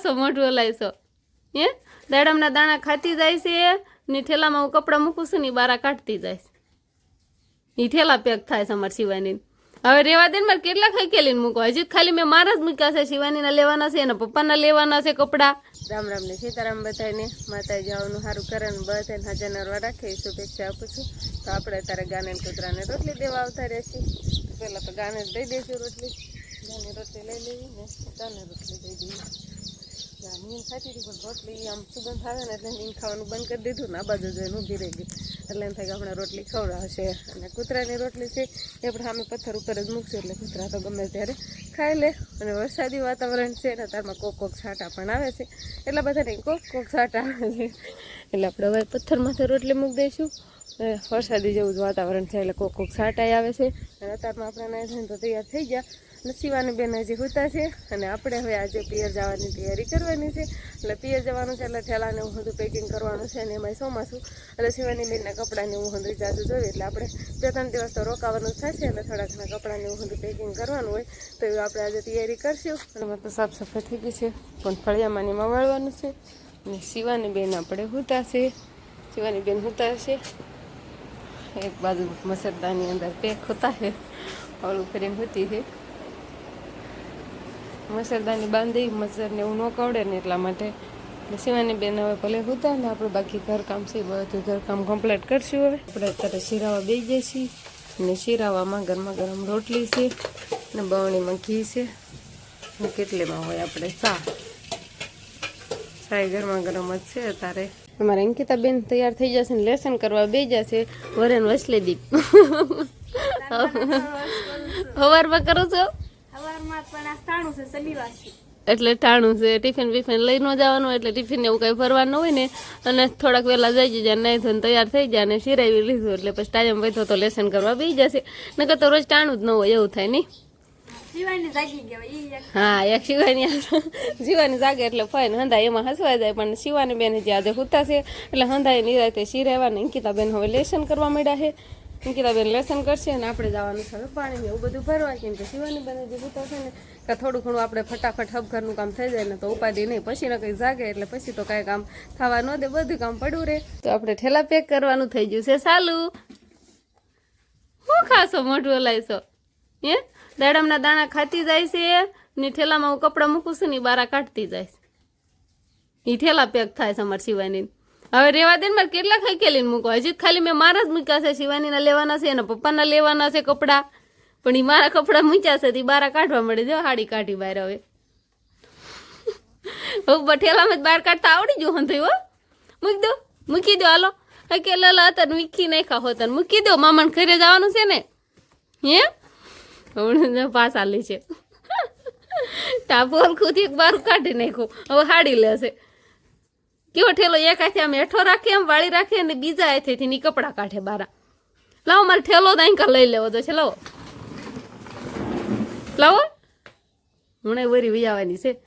ખાસો મોઢું હલાઈશો હે? દાડમના દાણા ખાતી જાય છે ને ઠેલામાં હું કપડાં મૂકું છું ને બારા કાઢતી જાય છે. એ ઠેલા પેક થાય છે અમારે શિવાની હવે રેવા દે મારે કેટલા ખાઈ કેલીને મૂકો હજી ખાલી મેં મારા જ મૂક્યા છે, શિવાનીના લેવાના છે, એના પપ્પાના લેવાના છે કપડાં. રામ રામ ને સીતારામ બધાને માતાજી જવાનું સારું કરે ને બધાને હાજર નરવા રાખે શુભેચ્છા આપું છું. તો આપણે અત્યારે ગાને કૂતરાને રોટલી દેવા આવતા રહેશે. પહેલાં તો ગાને દઈ દેજો રોટલી. ગાને રોટલી લઈ લેવી ને રોટલી દઈ દેવી. નીમ ખાતી હતી, પણ રોટલી આમ સુગંધ આવે ને એટલે નીમ ખાવાનું બંધ કરી દીધું ને આ બાજુ જોઈને ઊભી રહી ગઈ એટલે એમ થાય કે આપણે રોટલી ખવડાવશે અને કૂતરાની રોટલી છે, એ પણ સામે પથ્થર ઉપર જ મૂકશું, એટલે કૂતરા તો ગમે ત્યારે ખાઈ લે. અને વરસાદી વાતાવરણ છે ને તારમાં કોક કોક છાંટા પણ આવે છે. એટલા બધાને કોક કોક છાંટા આવે છે. એટલે આપણે હવે પથ્થરમાંથી રોટલી મૂકી દઈશું. વરસાદી જેવું જ વાતાવરણ છે, એટલે કોક કોક છાંટાઈ આવે છે. અને અત્યારમાં આપણે નાઈ તો તૈયાર થઈ ગયા. શિવાની બેન હજી હોતા છે અને આપણે હવે આજે પિયર જવાની તૈયારી કરવાની છે. એટલે પિયર જવાનું છે એટલે ઠેલાને હું બધું પેકિંગ કરવાનું છે અને એમાંય ચોમાસું એટલે શિવાની બેનના કપડાને હું બધું જાજુ જોઈએ એટલે આપણે બે ત્રણ દિવસ તો રોકાવાનું થશે એટલે થોડા ઘણા કપડાને હું બધું પેકિંગ કરવાનું હોય તો એવું આપણે આજે તૈયારી કરશું. અને એમાં તો સાફ સફાઈ થઈ ગઈ છે. પણ ફળિયામાં ને એમાં છે. અને શિવાની બેન આપણે હોતા છે. શિવાની બેન હોતા છે. એક બાજુ મસરદાની અંદર પેક હોતા છે. ઓલું કરીને હોતી છે. મસરદાની બાંધી મચ્છરને એવું ન કવડે ને એટલા માટે. શિવાની બેન હવે ભલે હોતા ને આપણે બાકી ઘરકામ છે બધું ઘરકામ કમ્પ્લીટ કરશું હવે. આપણે અત્યારે શીરાવા બેસી જઈશું અને શીરાવામાં ગરમા ગરમ રોટલી છે ને બવણીમાં ઘી છે. કેટલીમાં હોય આપણે સા સાય ગરમા ગરમ જ છે અત્યારે. અમારે અંકિતા બેન તૈયાર થઈ જશે ને લેસન કરવા બે જશે વરેન વસલે દીપ. સવારમાં કરો છો? સવારમાં પણ આ તાણું છે શનિવાર છે. એટલે ટાણું છે ટિફિન બિફિન લઈ ન જવાનું એટલે ટિફિન એવું કંઈ ભરવાનું હોય ને અને થોડાક વહેલા જઈ જાય નહીં થઈને તૈયાર થઈ જાય અને સિરાવી લીધું એટલે પછી ટાઈમ વધો તો લેસન કરવા બી જશે. નકર તો રોજ ટાણું જ ન હોય એવું થાય નહીં. હા એક શિવાની શિવાની જાગે એટલે ફાઈન હંધાય એમાં હસવાઈ જાય પણ શિવાની બેન જે આજે હુતા છે એટલે હંધાએ નિરાતે શિરાવા ને અંકિતા બેન હવે લેસન કરવા માંડ્યા છે. અંકિતા બેન લેસન કરશે અને આપણે જવાનું છે હવે પાણી એવું બધું ભરવા. કેમ કે શિવાની બને જે હુતા છે ને, કે થોડું ઘણું આપણે ફટાફટ હબ ઘરનું કામ થઈ જાય ને તો ઉપાધિ નહીં. પછી ને કંઈ જાગે એટલે પછી તો કાંઈ કામ થવા ન દે, બધું કામ પડ્યું રહે. તો આપણે ઠેલા પેક કરવાનું થઈ ગયું છે. સાલું શું ખાશો મોઢું લાવશો હે? દાડમના દાણા ખાતી જાય છે ને ઠેલામાં હું કપડાં મૂકું છું ને બારા કાઢતી જાય છે. એ ઠેલા પેક થાય છે અમારે શિવાની હવે રેવા દે મારે કેટલા ખાઈ કેલીને મૂકો હજી ખાલી મેં મારા જ મૂક્યા છે. શિવાનીના લેવાના છે એના પપ્પાના લેવાના છે કપડાં. પણ એ મારા કપડાં મૂક્યા છે તે બારા કાઢવા મળે. જો હાડી કાઢી બહાર હવે. હવે ઠેલામાં જ બહાર કાઢતા આવડી ગયું હં થયું હો. મૂકી દો મૂકી દો, હાલો. લલા હતા મૂકી નાખ્યા હોતા ને મૂકી દો. મામાને ઘરે જવાનું છે ને. હે? હમણાં પાસ આલી છે. ટાપુ હલખુંથી એક બારું કાઢી નાખ્યું. હવે હાડી લેશે. કેવો ઠેલો, એક હાથે આમ હેઠો રાખે એમ વાળી રાખે અને બીજા હાથેથી ની કપડાં કાઢે બારા. લાવો, મારે ઠેલો અહીં લઈ લેવો તો છે લાવો. લાવો. હમણાં વરી વૈયાવાની છે.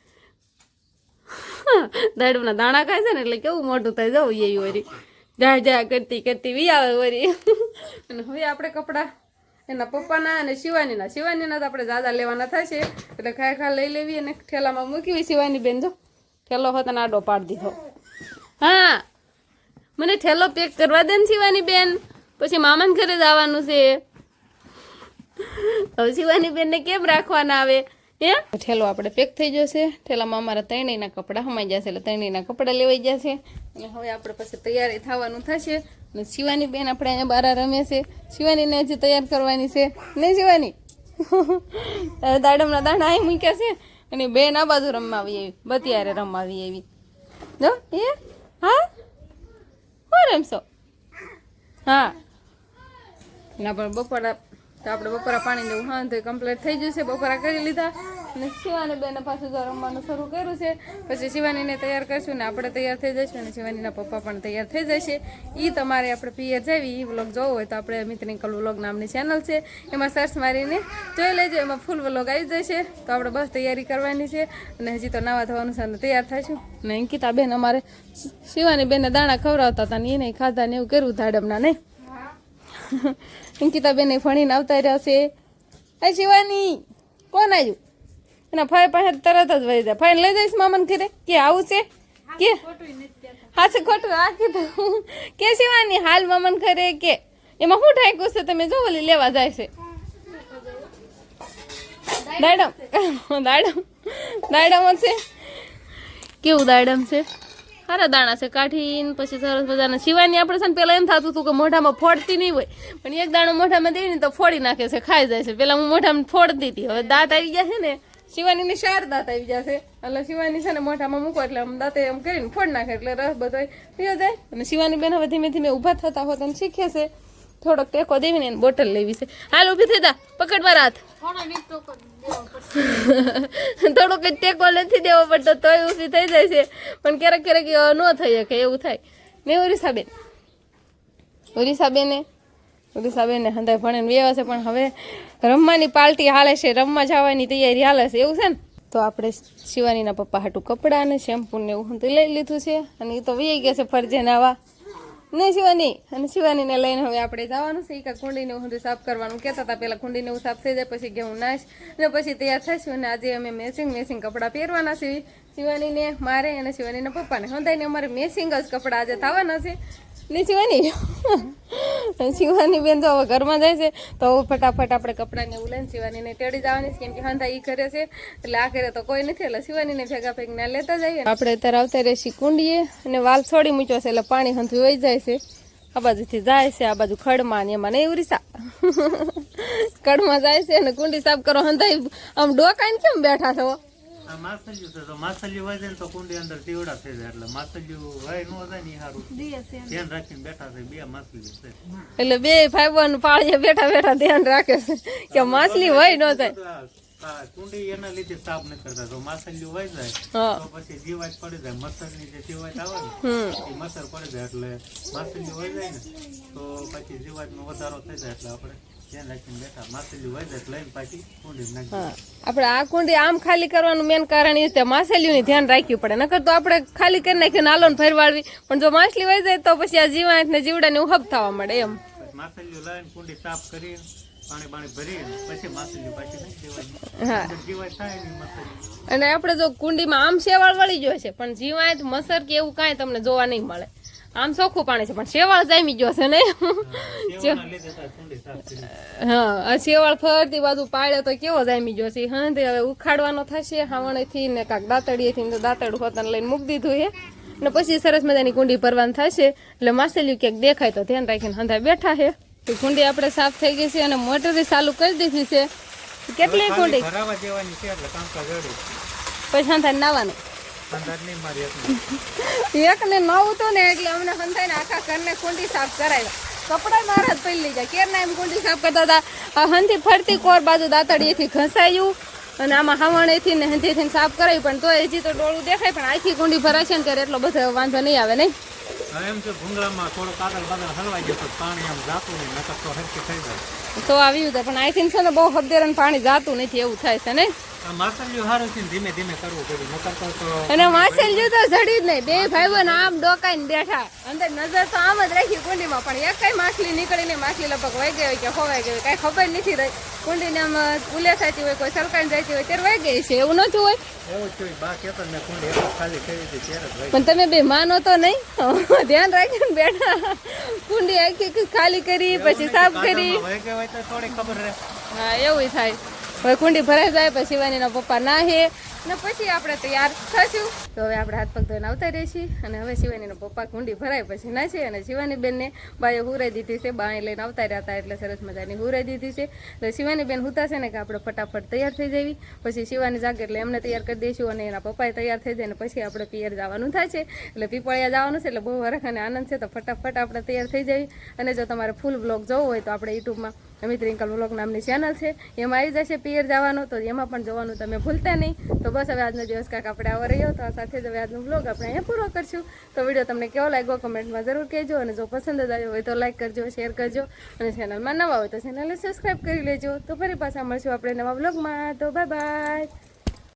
દાડુના દાણા ખાય છે ને એટલે કેવું મોટું થાય, જવું એ વરી. જા જા, કરતી કરતી, વિયાવે વરી. અને હવે આપણે કપડાં એના પપ્પાના અને શિવાનીના. શિવાનીના તો આપણે દાદા લેવાના થશે. એટલે ખાય ખા લઈ લેવી અને ઠેલામાં મૂકવી શિવાની બેન જો. ઠેલો હોત અને આડો પાડી દીધો. હા. મને ઠેલો પેક કરવા દે ને શિવાની બેન. પછી મામાને ઘરે જવાનું છે. હવે શિવાની બેનને કેમ રાખવાના આવે? હે? ઠેલો આપણે પેક થઈ જશે. ઠેલામાં અમારા ત્રણેયના કપડાં સમાઈ જશે એટલે ત્રણેયના કપડાં લેવાઈ જશે. અને હવે આપણે પછી તૈયારી થવાનું થશે. અને શિવાની બેન આપણે અહીંયા બારા રમે છે. શિવાનીને હજી તૈયાર કરવાની છે. નહીં શિવાની? દાડમના દાણા અહીં મૂક્યા છે. અને બેન આ બાજુ રમવા આવી એવી બતિયારે રમવા આવી એવી જો એ હા? હું રમશો હા. ના, પણ બપોરા, તો આપણે બપોરા પાણી દેવું હા તો કમ્પ્લીટ થઈ જશે. બપોરા કરી લીધા. અને શિવાની બેને પાછું જો રમવાનું શરૂ કર્યું છે. પછી શિવાનીને તૈયાર કરશું ને આપણે તૈયાર થઈ જઈશું અને શિવાનીના પપ્પા પણ તૈયાર થઈ જશે. એ તમારે આપણે પિયર જાવી એ વ્લોગ જોવો હોય તો આપણે મિત્રિકલ વ્લોગ નામની ચેનલ છે. એમાં સર્ચ મારીને જોઈ લેજો એમાં ફૂલ વ્લોગ આવી જશે. તો આપણે બસ તૈયારી કરવાની છે અને હજી તો નાવા થવાનું છે અને તૈયાર થઈશું. અને અંકિતા બેન અમારે શિવાની બેનને દાણા ખવડાવતા હતા ને એને ખાધા ને એવું કર્યું ધાડમના નહીં અંકિતા બેને ફણીને આવતા રહ્યા છે. એ શિવાની કોણ આવ્યું? એના ફાઈ પાસે તરત જ વહી જાય. ફાઈ લઈ જઈશ મામાને ઘરે? કે આવું છે? કે? હા છે ખોટું. આ કીધું. કે શિવાની હાલ મામાને ઘરે કે? એમાં શું ઠાક્યું છે? તમે જો ઓલી લેવા જાય છે. દાડમ. દાડમ. દાડમ છે. કેવું દાડમ છે? સારા દાણા છે. કાઢીને પછી સરસ મજાના શિવાની આપણે છે ને પેલા એમ થતું હતું કે મોઢામાં ફોડતી નહીં હોય. પણ એક દાણો મોઢામાં દઈ ને તો ફોડી નાખે છે ખાઈ જાય છે. પેલા હું મોઢામાં ફોડતી હતી હવે દાંત આવી ગયા છે ને શિવાનીને શાર દાંત આવી જશે. એટલે શિવાની છે ને મોઢામાં મૂકો એટલે આમ દાંતે એમ કરીને ફોડ નાખે એટલે રસ બધો પીઓ જાય. અને શિવાની બેન હવે ધીમે ધીમે ઊભા થતા હોત અને શીખે છે. થોડોક ટેકો દેવીને એને બોટલ લેવી છે. હાલ ઊભી થઈ જા. પકડ મારા હાથ. થોડો નીચો કરી દેવો પડશે થોડોક ટેકો નથી દેવો પડતો તોય ઊભી થઈ જાય છે. પણ ક્યારેક ક્યારેક ન થઈ શકે, એવું થાય. ને ઓરિસાબેન. ઓરિસાબેને ઓરિસાબેને હંધાય ભણે વ્યવા છે, પણ હવે રમવાની પાર્ટી હાલે છે, રમવા જવાની તૈયારી હાલે છે, એવું છે ને? તો આપણે શિવાનીના પપ્પા હાટું કપડાં અને શેમ્પૂ ને એવું તો લઈ લીધું છે, અને એ તો વી ગયા છે ફરજે નાવા ને શિવાની, અને શિવાનીને લઈને હવે આપણે જવાનું છે એકા કુંડીને હું સાફ કરવાનું. કહેતા હતા પહેલાં કુંડીને એવું સાફ થઈ જાય, પછી ઘઉં નાશ અને પછી તૈયાર થઈશું, અને આજે અમે મેચિંગ મેચિંગ કપડાં પહેરવાના છે. શિવાનીને, મારે અને શિવાનીના પપ્પાને. હંધાઈને અમારે મેચિંગ જ કપડાં આજે થવાના છે. ને શિવાની શિવાની બેન તો હવે ઘરમાં જાય છે. તો ફટાફટ આપણે કપડાને એવું લઈને શિવાનીને તેડી જવાની છે. કેમ કે હંધા ઈ કરે છે. એટલે આ કરે તો કોઈ નથી. એટલે શિવાનીને ભેગા ભેગના લેતા જઈએ આપણે અત્યારે આવતા રહેશી કુંડીએ અને વાલ છોડી મૂક્યો છે. એટલે પાણી હંધું વહી જાય છે. આ બાજુથી જાય છે. આ બાજુ ખડમાં ને એમાં નહીં ઉરીસા કડમાં જાય છે અને કુંડી સાફ કરો હંધાઈ આમ ડોકાઈને કેમ બેઠા છો? આ છે તો માછલીયું હોય ને તો કુંડી અંદર તીવડા થઈ જાય એટલે માછલીયું હોય નો જાય ને ઈ હારું ધ્યાન રાખીને બેઠા છે બે માછલીયું છે. એટલે બે ભાઈ બહેન પાળીએ બેઠા બેઠા ધ્યાન રાખે છે કે માછલી હોય નો જાય. કુંડી એના લીધે સાફ નથી કરતા. તો માછલીયું હોય જાય તો પછી જીવાત પડી જાય. મચ્છરની જે જીવાત આવે ને મચ્છર પડી જાય. એટલે માછલીયું હોય જાય ને તો પછી જીવાતનો વધારો થઈ જાય એટલે આપણે આપણે આ કુંડી આમ ખાલી કરવાનું મેન કારણ એ છે માછલીઓની ધ્યાન રાખવું પડે. નકર તો આપણે ખાલી કરી નાખીએ નાલો ને ફેરવાડવી પણ જો માછલી વહી જાય તો પછી આ જીવાત ને જીવડાને ઉહબ થવા મળે એમ. માછલીઓ લાવીને કુંડી સાફ કરી અને આપણે જો કુંડીમાં આમ શેવાળ વળી ગયો છે પણ જીવાંત મસર કે એવું કાંઈ તમને જોવા નહીં મળે. આમ ચોખ્ખું પાણી છે પણ શેવાળ જામી ગયો છે ને? હા આ શેવાળ ફરતી બાજુ પાડે તો કેવો જામી ગયો છે? હા હવે ઉખાડવાનો થશે હાવણેથી ને કાંક દાંતડીએથી થી તો દાંતડું હોતાને લઈને મૂકી દીધું છે. ને પછી સરસ મજાની કુંડી ભરવાની થશે. એટલે માસેલ્યું ક્યાંક દેખાય તો ધ્યાન રાખીને હંધા બેઠા છે. તો કુંડી આપણે સાફ થઈ ગઈ છે અને મોટર ચાલુ કરી દીધી છે. કેટલી કુંડી? પછી હંધા નાવાનું. એક ને નવ ને, એટલે અમને હંધાઈ ને આખા ઘરને કુંડી સાફ કરાવ્યા. કપડા મારા જ પહેલી જાય કેરના એમ કુંડી સાફ કરતા હતા. આ હંધી ફરતી કોર બાજુ દાંતડીએથી ઘસાયું અને આમાં હવણેથી ને હંધીથી સાફ કરાવી પણ તો હજી તો ડોળું દેખાય, પણ આખી કુંડી ભરાય છે ને ત્યારે એટલો બધો વાંધો નહીં આવે, નહીં? એમ છે ભૂંગળામાં થોડો કાગળ બાગળ હલવાઈ જતો પાણી આમ જાતું નહીં નકર તો આવી થઈ જાય. તો આવ્યું હતું પણ આઈથી છે ને બહુ હબદેરણ પાણી જાતું નથી એવું થાય છે ને? માછલીઓ સારું છે ને ધીમે ધીમે કરવું પડ્યું નકર તો અને તો જડી જ નહીં બે ભાઈ બહેન આમ ડોકાઈને બેઠા. અંદર નજર તો આમ જ રાખી કુંડીમાં પણ એક કઈ માછલી નીકળીને માછલી લગભગ વહી ગઈ હોય કે ખોવાઈ ગઈ હોય કાંઈ ખબર નથી રહી. કુંડીને આમ ઉલે થતી હોય કોઈ સરકાર જતી હોય ત્યારે વહી ગઈ છે એવું નથી હોય પણ તમે બે માનો તો નહીં. ધ્યાન રાખીને બેઠા કુંડી આખી ખાલી કરી પછી સાફ કરી. હા એવું થાય. હવે કુંડી ભરાઈ જાય પછી શિવાનીના પપ્પા નાહે. ને પછી આપણે તૈયાર થશું. તો હવે આપણે હાથ પગ ધોઈને આવતા રહીશું અને હવે શિવાનીનો પપ્પા કુંડી ભરાય પછી નાશે અને શિવાની બેનને બાએ હુરાઈ દીધી છે, બાએ લઈને આવતા રહ્યા હતા એટલે સરસ મજાની હુરાઈ દીધી છે. એટલે શિવાની બેન હુતાશે ને કે આપણે ફટાફટ તૈયાર થઈ જવી. પછી શિવાની જાગે એટલે એમને તૈયાર કરી દઈશું અને એના પપ્પાએ તૈયાર થઈ જાય ને પછી આપણે પિયર જવાનું થાય છે. એટલે પીપળિયા જવાનું છે એટલે બહુ વરખ અને આનંદ છે, તો ફટાફટ આપણે તૈયાર થઈ જઈએ અને જો તમારે ફૂલ બ્લોગ જોવો હોય તો આપણે યુટ્યુબમાં અમિત રિંકલ વ્લોગ નામની ચેનલ છે. એમાં આવી જશે પિયર જવાનું, તો એમાં પણ જોવાનું તમે ભૂલતા નહીં. તો બસ હવે આજનો દિવસ કાંક આપણે આવો રહ્યો. તો આ સાથે જ હવે આજનો વ્લોગ આપણે અહીંયા પૂરો કરશું. તો વીડિયો તમને કેવો લાગ્યો કમેન્ટમાં જરૂર કહેજો અને જો પસંદ આવ્યો હોય તો લાઈક કરજો શેર કરજો અને ચેનલમાં નવા હોય તો ચેનલને સબસ્ક્રાઈબ કરી લેજો. તો ફરી પાછા મળશું આપણે નવા વ્લોગમાં. તો બાય બાય